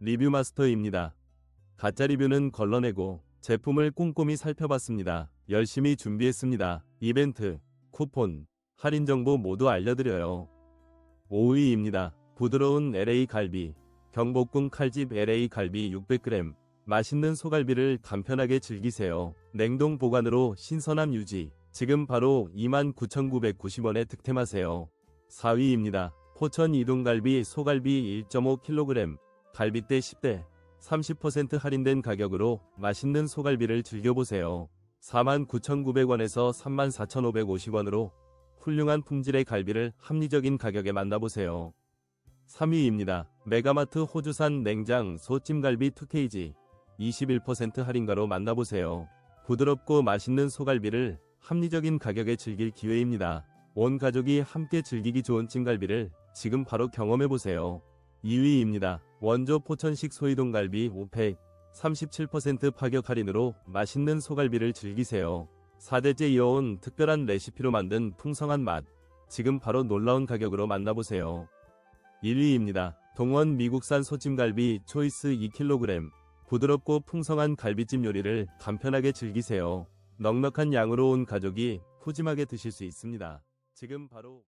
리뷰 마스터입니다. 가짜 리뷰는 걸러내고 제품을 꼼꼼히 살펴봤습니다. 열심히 준비했습니다. 이벤트, 쿠폰, 할인 정보 모두 알려드려요. 5위입니다. 부드러운 LA 갈비, 경복궁 칼집 LA 갈비 600g, 맛있는 소갈비를 간편하게 즐기세요. 냉동 보관으로 신선함 유지, 지금 바로 29,990원에 득템하세요. 4위입니다. 포천 이동갈비 소갈비 1.5kg, 갈비대 10대, 30% 할인된 가격으로 맛있는 소갈비를 즐겨보세요. 49,900원에서 34,550원으로 훌륭한 품질의 갈비를 합리적인 가격에 만나보세요. 3위입니다. 메가마트 호주산 냉장 소찜갈비 2kg 21% 할인가로 만나보세요. 부드럽고 맛있는 소갈비를 합리적인 가격에 즐길 기회입니다. 온 가족이 함께 즐기기 좋은 찜갈비를 지금 바로 경험해보세요. 2위입니다. 원조 포천식 소이동갈비 5팩 37% 파격 할인으로 맛있는 소갈비를 즐기세요. 4대째 이어온 특별한 레시피로 만든 풍성한 맛. 지금 바로 놀라운 가격으로 만나보세요. 1위입니다. 동원 미국산 소찜갈비 초이스 2kg. 부드럽고 풍성한 갈비찜 요리를 간편하게 즐기세요. 넉넉한 양으로 온 가족이 푸짐하게 드실 수 있습니다. 지금 바로